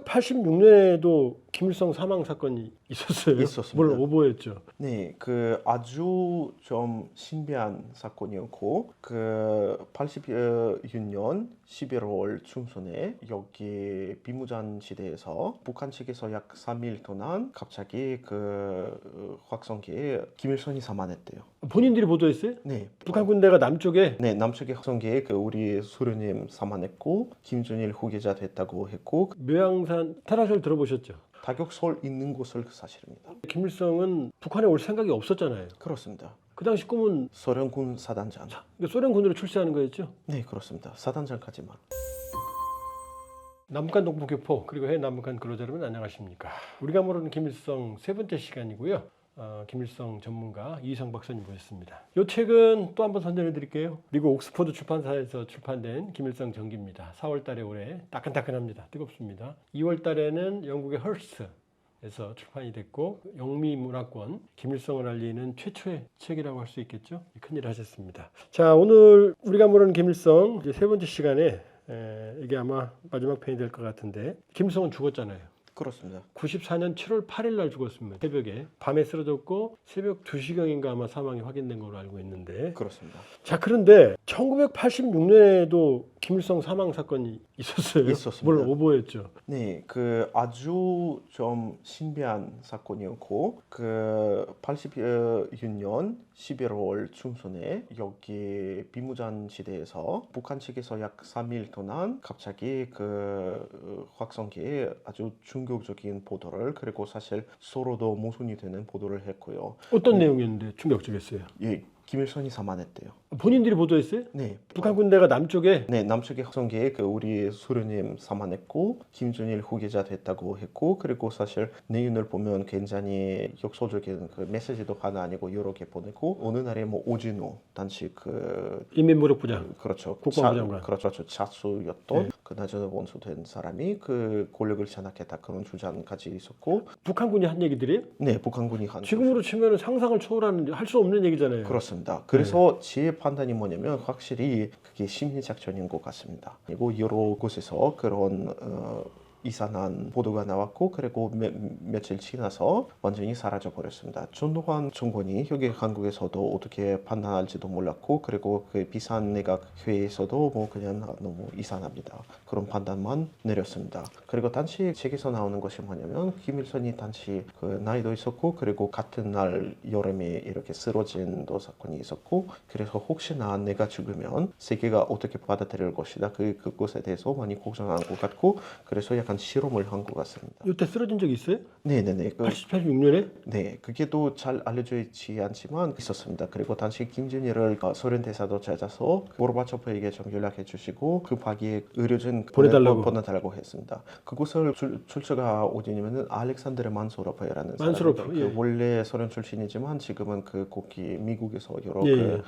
1986년에도 김일성 사망 사건이 있었어요. 있었습니다. 뭘 오보했죠. 네, 그 아주 좀 신비한 사건이었고 그 86년 11월 중순에 여기 비무장 시대에서 북한 측에서 약 3일 동안 갑자기 그 확성기에 김일성이 사망했대요. 본인들이 보도했어요? 네, 북한 군대가 남쪽에 네, 남쪽의 확성기에 그 우리 수련님 사망했고 김준일 후계자 됐다고 했고 묘양산 타락을 들어보셨죠? 타격설 있는 곳을 그 사실입니다. 김일성은 북한에 올 생각이 없었잖아요. 그렇습니다. 그 당시 꿈은 소련군 사단장. 그러니까 소련 군으로 출세하는 거였죠. 네, 그렇습니다. 사단장까지만. 남북한 동북교포 그리고 해 남북한 근로자 여러분 안녕하십니까? 우리가 모르는 김일성 세 번째 시간이고요. 어, 김일성 전문가 이성 박사님 모셨습니다. 이 책은 또 한번 선전해 드릴게요. 미국 옥스퍼드 출판사에서 출판된 김일성 전기입니다. 4월 달에 올해 따끈따끈합니다. 뜨겁습니다. 2월 달에는 영국의 헐스에서 출판이 됐고 영미 문화권 김일성을 알리는 최초의 책이라고 할 수 있겠죠. 큰일 하셨습니다. 자 오늘 우리가 모르는 김일성 세 번째 시간에 에, 이게 아마 마지막 편이 될 것 같은데 김일성은 죽었잖아요. 그렇습니다. 94년 7월 8일 날 죽었습니다. 새벽에 밤에 쓰러졌고 새벽 2시경인가 아마 사망이 확인된 걸로 알고 있는데 그렇습니다. 자 그런데 1986년에도 김일성 사망 사건이 있었어요. 있었습니다. 뭘 오보했죠. 네, 그 아주 좀 신비한 사건이었고 그 86년 11월 중순에 여기 비무장 시대에서 북한 측에서 약 3일 동안 갑자기 그 확성기에 아주 충격적인 보도를 그리고 사실 서로도 모순이 되는 보도를 했고요. 어떤 내용이었는데 충격적이었어요. 예, 김일성이 사망했대요. 본인들이 보도했어요? 네, 북한 군대가 남쪽에 네, 남쪽의 확성기에 그 우리 수련님 사망했고 김준일 후계자 됐다고 했고 그리고 사실 내용을 보면 굉장히 역설적인 그 메시지도 하나 아니고 여러 개 보내고 어느 날에 뭐 오진우 당시 그 인민무력부장 그렇죠 국방부 차- 장관. 그렇죠 저 차수였던 네. 그나저나 원수된 사람이 그 권력을 장악했다 그런 주장까지 있었고 북한군이 한 얘기들이 네 북한군이 한 지금으로 치면 상상을 초월하는 할 수 없는 얘기잖아요. 그렇습니다. 그래서 제 판단이 뭐냐면 확실히 그게 심리 작전인 것 같습니다. 그리고 여러 곳에서 그런 어, 이상한 보도가 나왔고 그리고 몇, 며칠 지나서 완전히 사라져 버렸습니다. 전두환 정권이 여기 한국에서도 어떻게 판단할지도 몰랐고 그리고 그 비상 내각 회의에서도 뭐 그냥 너무 이상합니다. 그런 판단만 내렸습니다. 그리고 당시 책에서 나오는 것이 뭐냐면 김일성이 당시 그 나이도 있었고 그리고 같은 날 여름에 이렇게 쓰러진 또 사건이 있었고 그래서 혹시나 내가 죽으면 세계가 어떻게 받아들일 것이다 그 그것에 대해서 많이 걱정한 것 같고 그래서 약간 실험을 한 것 같습니다. 이때 쓰러진 적 있어요? 네네네. 그, 86년에? 네, 그게 또 잘 알려져 있지 않지만 있었습니다. 그리고 당시 김준일을 어, 소련 대사도 찾아서 고르바초프에게 좀 연락해 주시고 급하게 의료진 보내달라고. 보내달라고 했습니다. 그곳을 출, 출처가 어디냐면은 알렉산드르 만소로프라는 만소로프, 사람인데 예. 그 원래 소련 출신이지만 지금은 그 거기 미국에서 여러 예, 그 예.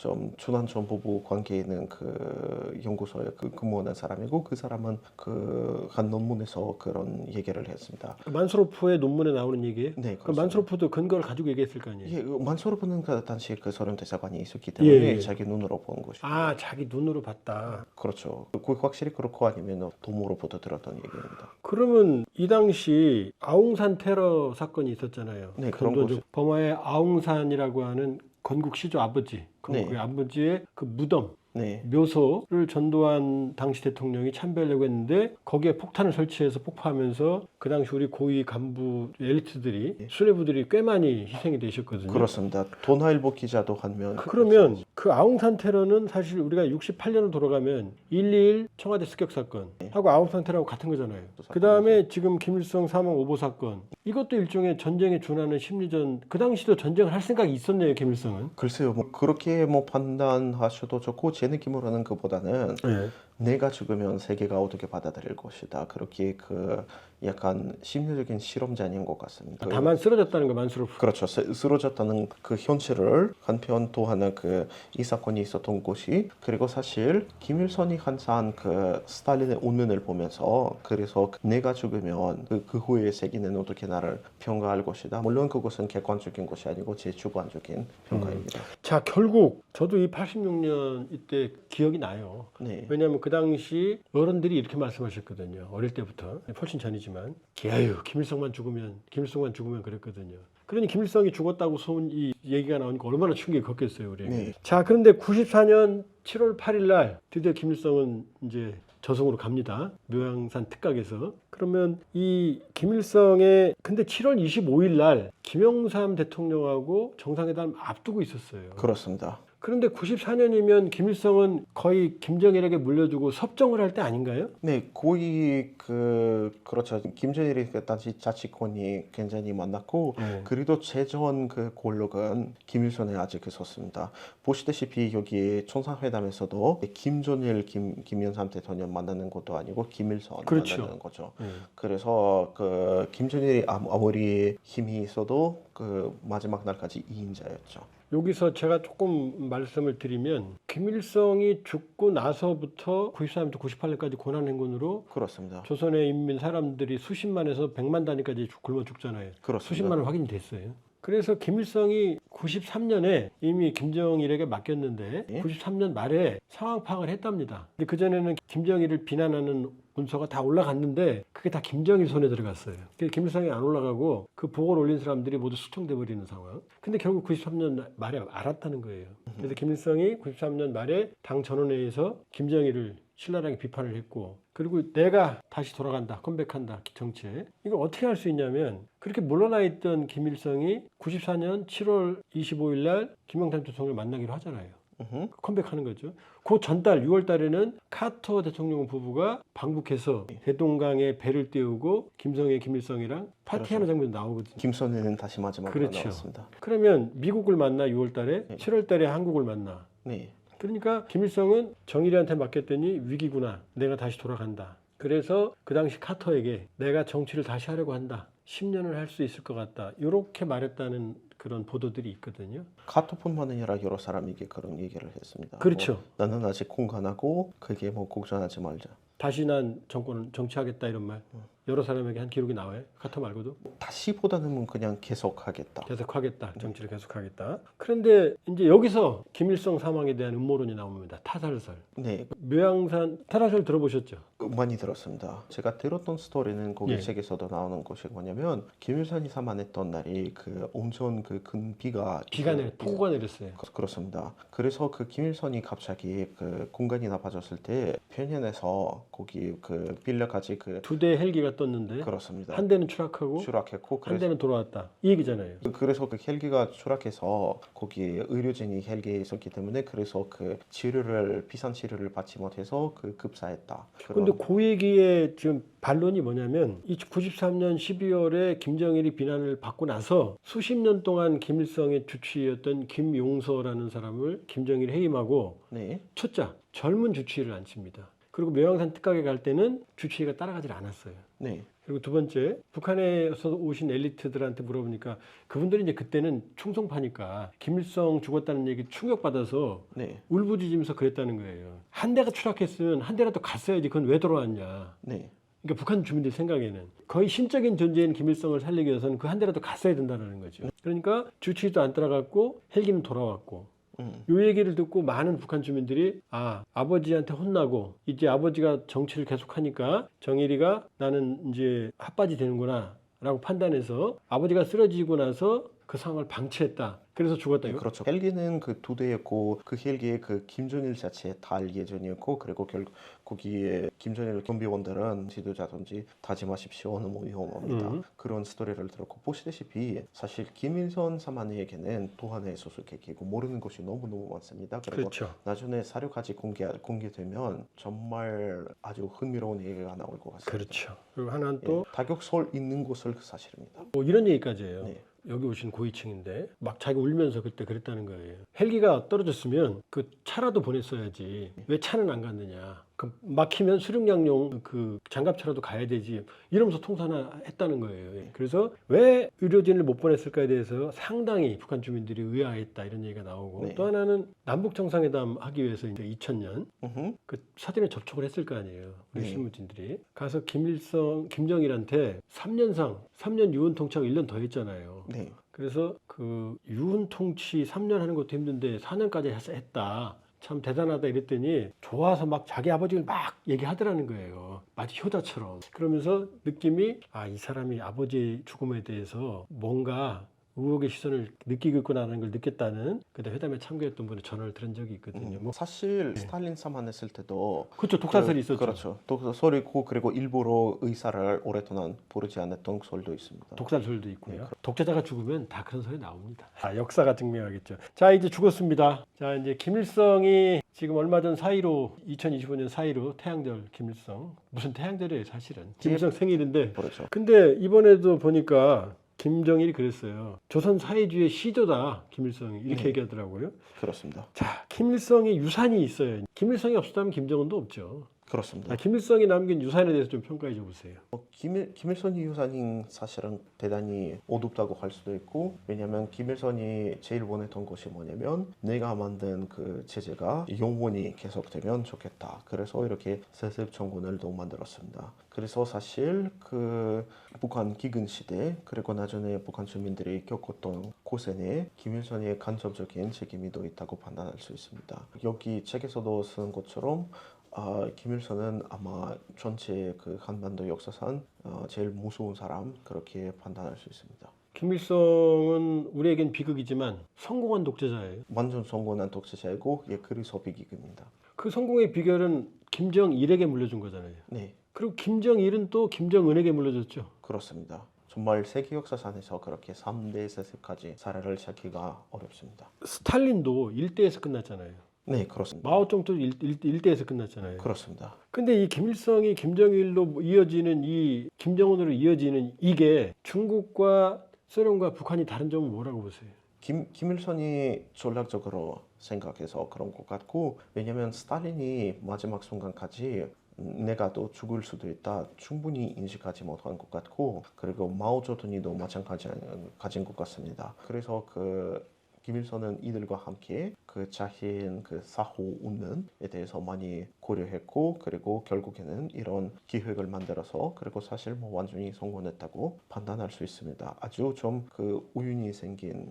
좀 중한 정보부 관계에 있는 그 연구소에 그 근무하는 사람이고 그 사람은 그 한 논문에서 그런 얘기를 했습니다. 만스로프의 논문에 나오는 얘기예요? 네, 그럼 그렇습니다. 만스로프도 근거를 가지고 얘기했을 거 아니에요? 예, 그 만소르프는 그 당시 그 소련 대사관이 있었기 때문에 예, 예. 자기 눈으로 본 것이 아 자기 눈으로 봤다. 그렇죠. 그 확실히 그렇고 아니면 도모로부터 들었던 얘기입니다. 그러면 이 당시 아웅산 테러 사건이 있었잖아요. 네, 그런 거죠. 버마의 아웅산이라고 하는 건국 시조 아버지, 건국의 네. 아버지의 그 무덤 네, 묘소를 전두환 당시 대통령이 참배하려고 했는데 거기에 폭탄을 설치해서 폭파하면서 그 당시 우리 고위 간부 엘리트들이 수뇌부들이 꽤 많이 희생이 되셨거든요. 네. 그렇습니다. 도나일보 기자도 한면 그러면 그 아웅산 테러는 사실 우리가 68년으로 돌아가면 121 청와대 습격 사건 하고 아웅산 테러하고 같은 거잖아요. 그 다음에 지금 김일성 사망 오보 사건 이것도 일종의 전쟁에 준하는 심리전. 그 당시도 전쟁을 할 생각이 있었네요, 김일성은. 글쎄요, 뭐 그렇게 뭐 판단하셔도 좋고 제 느낌으로는 그보다는 네. 내가 죽으면 세계가 어떻게 받아들일 것이다. 그렇게 그 약간 심리적인 실험자인 것 같습니다. 그- 다만 쓰러졌다는 거 만수르프. 그렇죠. 쓰- 쓰러졌다는 그 현실을 한편 또 하나 그 이 사건이 있었던 곳이 그리고 사실 김일성이 항상 그 스탈린의 운명을 보면서 그래서 내가 죽으면 그, 그 후에 세계는 어떻게 나를 평가할 것이다. 물론 그것은 객관적인 것이 아니고 제 주관적인 평가입니다. 자 결국 저도 이 86년 이때 기억이 나요. 네. 왜냐하면 그 당시 어른들이 이렇게 말씀하셨거든요. 어릴 때부터 훨씬 전이지만 기아유 김일성만 죽으면 김일성만 죽으면 그랬거든요. 그러니 김일성이 죽었다고 소문 이 얘기가 나오니까 얼마나 충격이 컸겠어요 우리에게. 네. 자 그런데 94년 7월 8일 날 드디어 김일성은 이제 저승으로 갑니다. 묘양산 특각에서. 그러면 이 김일성의 근데 7월 25일 날 김영삼 대통령하고 정상회담 앞두고 있었어요. 그렇습니다. 그런데 94년이면 김일성은 거의 김정일에게 물려주고 섭정을 할 때 아닌가요? 네, 거의 그 그렇죠. 김정일이 그 당시 자치권이 굉장히 많았고 네. 그래도 최전 그 권력은 김일성에 아직 있었습니다. 보시다시피 여기 청산회담에서도 김정일, 김 김영삼 대통령 만나는 것도 아니고 김일성 그렇죠. 만나는 거죠. 네. 그래서 그 김정일이 아무- 아무리 힘이 있어도 그 마지막 날까지 2인자였죠. 여기서 제가 조금 말씀을 드리면 김일성이 죽고 나서부터 94년부터 98년까지 고난행군으로 그렇습니다. 조선의 인민 사람들이 수십만에서 백만 단위까지 죽- 굶어 죽잖아요. 그렇습니다. 수십만은 확인이 됐어요. 그래서 김일성이 93년에 이미 김정일에게 맡겼는데 예. 93년 말에 상황 파악을 했답니다. 근데 그 전에는 김정일을 비난하는 문서가 다 올라갔는데 그게 다 김정일 손에 들어갔어요. 김일성이 안 올라가고 그 보고를 올린 사람들이 모두 수청돼 버리는 상황. 근데 결국 93년 말에 알았다는 거예요. 그래서 김일성이 93년 말에 당 전원회의에서 김정일을 신랄하게 비판을 했고 그리고 내가 다시 돌아간다 컴백한다 정치에 이걸 어떻게 할 수 있냐면 그렇게 물러나 있던 김일성이 94년 7월 25일 날 김영삼 대통령을 만나기로 하잖아요 으흠. 컴백하는 거죠 그 전달 6월 달에는 카터 대통령 부부가 방북해서 대동강에 배를 띄우고 김성애 김일성이랑 파티하는 장면이 나오거든요 김선혜는 다시 마지막으로 그렇죠. 나왔습니다. 그러면 미국을 만나 6월 달에 네. 7월 달에 한국을 만나 네. 그러니까 김일성은 정일이한테 맡겼더니 위기구나. 내가 다시 돌아간다. 그래서 그 당시 카터에게 내가 정치를 다시 하려고 한다. 10년을 할 수 있을 것 같다. 이렇게 말했다는 그런 보도들이 있거든요. 카톡뿐만 아니라 여러 사람에게 그런 얘기를 했습니다. 그렇죠. 뭐, 나는 아직 공간하고 그게 뭐 걱정하지 말자. 다시 난 정권을 정치하겠다 이런 말. 여러 사람에게 한 기록이 나와요. 카터 말고도 다시보다는 뭐 그냥 계속하겠다. 계속하겠다. 정치를 계속하겠다. 그런데 이제 여기서 김일성 사망에 대한 음모론이 나옵니다. 타살설. 네, 묘양산 타살설 들어보셨죠? 많이 들었습니다. 제가 들었던 스토리는 거기 예. 책에서도 나오는 것이 뭐냐면 김일성이 사망했던 날이 그 엄청 그큰 비가 비가 내려 폭우가 내렸어요. 그- 그렇습니다. 그래서 그 김일성이 갑자기 그 공간이 나빠졌을 때 편연해서 거기 그 빌려까지 그 두대 헬기가 떴는데 그렇습니다. 한 대는 추락하고 추락했고 한 그래서 대는 돌아왔다. 이 얘기잖아요. 그래서 그 헬기가 추락해서 거기 의료진이 헬기에 있었기 때문에 그래서 그 치료를 비싼 치료를 받지 못해서 그 급사했다. 근데 그런- 그 얘기의 지금 반론이 뭐냐면 이 93년 12월에 김정일이 비난을 받고 나서 수십 년 동안 김일성의 주치의였던 김용서라는 사람을 김정일이 해임하고 네, 첫자 젊은 주치의를 앉힙니다. 그리고 묘양산 특각에 갈 때는 주치의가 따라가질 않았어요. 네, 그리고 두 번째 북한에서 오신 엘리트들한테 물어보니까 그분들이 이제 그때는 충성파니까 김일성 죽었다는 얘기 충격받아서 네, 울부짖으면서 그랬다는 거예요. 한 대가 추락했으면 한 대라도 갔어야지 그건 왜 돌아왔냐. 네, 그러니까 북한 주민들 생각에는 거의 신적인 존재인 김일성을 살리기 위해서는 그 한 대라도 갔어야 된다는 거죠. 그러니까 주치의도 안 따라갔고 헬기는 돌아왔고 음, 요 얘기를 듣고 많은 북한 주민들이 아 아버지한테 혼나고 이제 아버지가 정치를 계속하니까 정일이가 나는 이제 핫바지 되는구나 라고 판단해서 아버지가 쓰러지고 나서 그 상황을 방치했다 그래서 죽었다 네, 그렇죠. 헬기는 그 두 대였고 그 헬기에 그 김정일 자체에 달 예정이었고 그리고 결국 거기에 김정일 경비원들은 지도자든지 타지 마십시오 너무 위험합니다. 음. 그런 스토리를 들었고 보시다시피 사실 김일성 사만에게는 또 하나의 수수께끼고 모르는 것이 너무 너무 많습니다. 그리고 그렇죠 나중에 사료까지 공개 공개되면 정말 아주 흥미로운 얘기가 나올 것 같습니다. 그렇죠 그리고 하나는 예, 또 타격설 있는 것을 그 사실입니다. 뭐 이런 얘기까지 해요. 네. 여기 오신 고위층인데 막 자기 울면서 그때 그랬다는 거예요. 헬기가 떨어졌으면 그 차라도 보냈어야지 왜 차는 안 갔느냐. 그 막히면 수륙양용 그 장갑차라도 가야 되지 이러면서 통산했다는 거예요. 예. 그래서 왜 의료진을 못 보냈을까에 대해서 상당히 북한 주민들이 의아했다 이런 얘기가 나오고 네. 또 하나는 남북 정상회담 하기 위해서 이제 2000년 음흠. 그 사전에 접촉을 했을 거 아니에요. 우리 네. 실무진들이 가서 김일성, 김정일한테 3년상 3년 유은 통치하고 1년 더 했잖아요. 네. 그래서 그 유은 통치 3년 하는 것도 힘든데 4년까지 해서 했다. 참 대단하다 이랬더니 좋아서 막 자기 아버지를 막 얘기하더라는 거예요. 마치 효자처럼. 그러면서 느낌이 아, 이 사람이 아버지 죽음에 대해서 뭔가 의혹의 시선을 느끼고 있구나라는 걸 느꼈다는 그때 회담에 참가했던 분의 전화를 들은 적이 있거든요. 음, 뭐 사실 스탈린 사만했을 때도 그렇죠. 독사설이 그- 있었죠. 그렇죠. 독사설이 있고 그리고 일부러 의사를 오랫동안 부르지 않았던 설도 있습니다. 독살설도 네, 있고요. 독재자가 죽으면 다 그런 소리 나옵니다. 아, 역사가 증명하겠죠. 자, 이제 죽었습니다. 자, 이제 김일성이 지금 얼마 전 사이로 2025년 사이로 태양절 김일성 무슨 태양절이에요, 사실은. 김일성 생일인데. 그렇죠. 근데 이번에도 보니까 김정일이 그랬어요. 조선 사회주의 시조다, 김일성이 이렇게 네. 얘기하더라고요. 그렇습니다. 자, 김일성의 유산이 있어요. 김일성이 없었다면 김정은도 없죠. 그렇습니다. 아, 김일성이 남긴 유산에 대해서 좀 평가해 줘 보세요. 어, 김일, 김일성이 유산인 사실은 대단히 어둡다고 할 수도 있고 왜냐하면 김일성이 제일 원했던 것이 뭐냐면 내가 만든 그 체제가 영원히 계속되면 좋겠다. 그래서 이렇게 세습 정권을 또 만들었습니다. 그래서 사실 그 북한 기근 시대 그리고 나중에 북한 주민들이 겪었던 고생에 김일성의 간접적인 책임이 또 있다고 판단할 수 있습니다. 여기 책에서도 쓴 것처럼 아, 김일성은 아마 전체 그 한반도 역사상 어, 제일 무서운 사람 그렇게 판단할 수 있습니다. 김일성은 우리에겐 비극이지만 성공한 독재자예요. 완전 성공한 독재자이고 예, 그래서 비기입니다. 그 성공의 비결은 김정일에게 물려준 거잖아요. 네, 그리고 김정일은 또 김정은에게 물려줬죠. 그렇습니다. 정말 세계 역사상에서 그렇게 3대 세습까지 사례를 찾기가 어렵습니다. 스탈린도 일대에서 끝났잖아요. 네, 그렇습니다. 마오쩌둥도 일, 일, 일 대에서 끝났잖아요. 그렇습니다. 근데 이 김일성이 김정일로 이어지는 이 김정은으로 이어지는 이게 중국과 소련과 북한이 다른 점은 뭐라고 보세요? 김, 김일성이 전략적으로 생각해서 그런 것 같고 왜냐하면 스탈린이 마지막 순간까지 음, 내가 또 죽을 수도 있다 충분히 인식하지 못한 것 같고 그리고 마오쩌둥이도 마찬가지 가진 것 같습니다. 그래서 그 김일성은 이들과 함께 그 자신 그 사후 운명에 대해서 많이 고려했고 그리고 결국에는 이런 기획을 만들어서 그리고 사실 뭐 완전히 성공했다고 판단할 수 있습니다. 아주 좀 그 우연히 생긴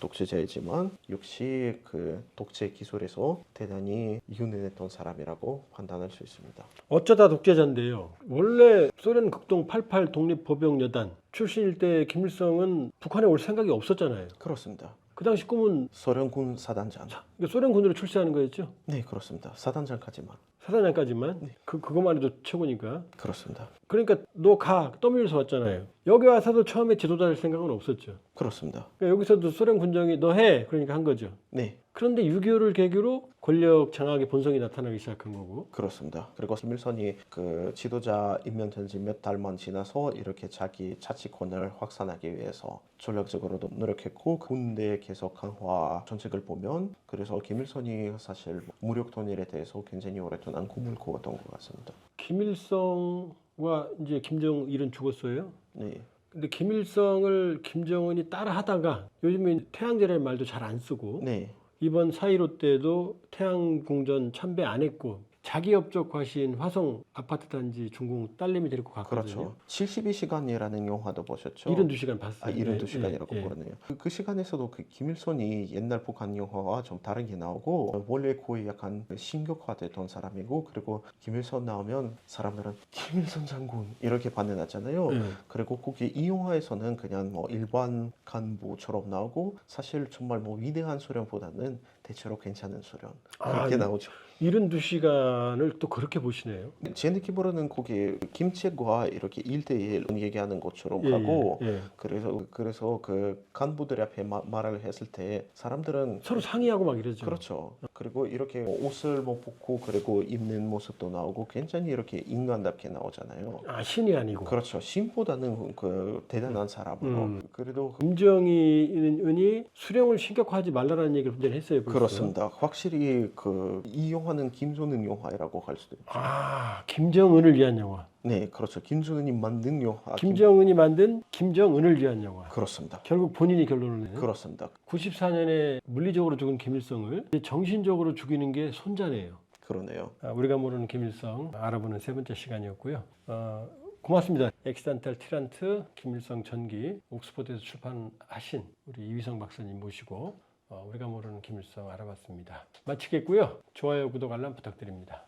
독재자이지만 역시 그 독재 기술에서 대단히 유능했던 사람이라고 판단할 수 있습니다. 어쩌다 독재자인데요. 원래 소련 극동 88 독립 보병 여단 출신일 때 김일성은 북한에 올 생각이 없었잖아요. 그렇습니다. 그 당시 꿈은 소련군 사단장. 그러니까 소련 군으로 출세하는 거였죠. 네, 그렇습니다. 사단장까지만. 사단장까지만 그 그것만 해도 최고니까. 그렇습니다. 그러니까 너 가 떠밀려서 왔잖아요. 여기 와서도 처음에 지도자 될 생각은 없었죠. 그렇습니다. 그러니까 여기서도 소련 군정이 너 해 그러니까 한 거죠. 네, 그런데 6.25를 계기로 권력 장악의 본성이 나타나기 시작한 거고. 그렇습니다. 그리고 김일성이 그 지도자 임명된 지몇 달만 지나서 이렇게 자기 자치권을 확산하기 위해서 전략적으로도 노력했고 군대 계속 강화 정책을 보면 그래서 김일성이 사실 무력 통일에 대해서 굉장히 오랫동안 꿈을 꾸었던 것 같습니다. 김일성과 이제 김정일은 죽었어요. 네, 근데 김일성을 김정은이 따라하다가 요즘에 태양제라는 말도 잘 안 쓰고 네, 이번 4.15 때도 태양궁전 참배 안 했고 자기 업적 과신 화성 아파트 단지 중공 딸내미 데리고 갔거든요. 그렇죠. 72시간이라는 영화도 보셨죠? 72시간 봤어요. 아, 72시간이라고 예, 예. 그러네요. 그, 그 시간에서도 그 김일성이 옛날 북한 영화와 좀 다르게 나오고 원래 거의 약간 신격화됐던 사람이고 그리고 김일성 나오면 사람들은 김일성 장군 이렇게 반응하잖아요. 예. 그리고 거기 이 영화에서는 그냥 뭐 일반 간부처럼 나오고 사실 정말 뭐 위대한 소련보다는 대체로 괜찮은 소련 아, 그렇게 이- 나오죠. 72시간을 또 그렇게 보시네요. 제 느낌으로는 거기 김치과 이렇게 일대일 얘기하는 것처럼 예, 하고 예, 예. 그래서 그래서 그 간부들 앞에 마- 말을 했을 때 사람들은 서로 상의하고 막 이러죠. 그렇죠. 그리고 이렇게 뭐 옷을 뭐 벗고 그리고 입는 모습도 나오고 굉장히 이렇게 인간답게 나오잖아요. 아 신이 아니고. 그렇죠. 신보다는 그 대단한 사람으로 음. 그래도 김정은이 수령을 신격화하지 말라라는 얘기를 분명히 했어요. 그 그렇죠. 그렇습니다. 확실히 그 이 영화는 김정은 영화라고 할 수도 있죠. 아, 김정은을 위한 영화. 네, 그렇죠. 김정은이 만든 영화. 김정은이 만든 김정은을 위한 영화. 그렇습니다. 결국 본인이 결론을 내요. 그렇습니다. 94년에 물리적으로 죽은 김일성을 정신적으로 죽이는 게 손자네요. 그러네요. 아, 우리가 모르는 김일성 알아보는 세 번째 시간이었고요. 어, 고맙습니다. 엑시단탈 티란트 김일성 전기 옥스퍼드에서 출판하신 우리 이휘성 박사님 모시고 어, 우리가 모르는 김일성 알아봤습니다. 마치겠고요. 좋아요, 구독, 알람 부탁드립니다.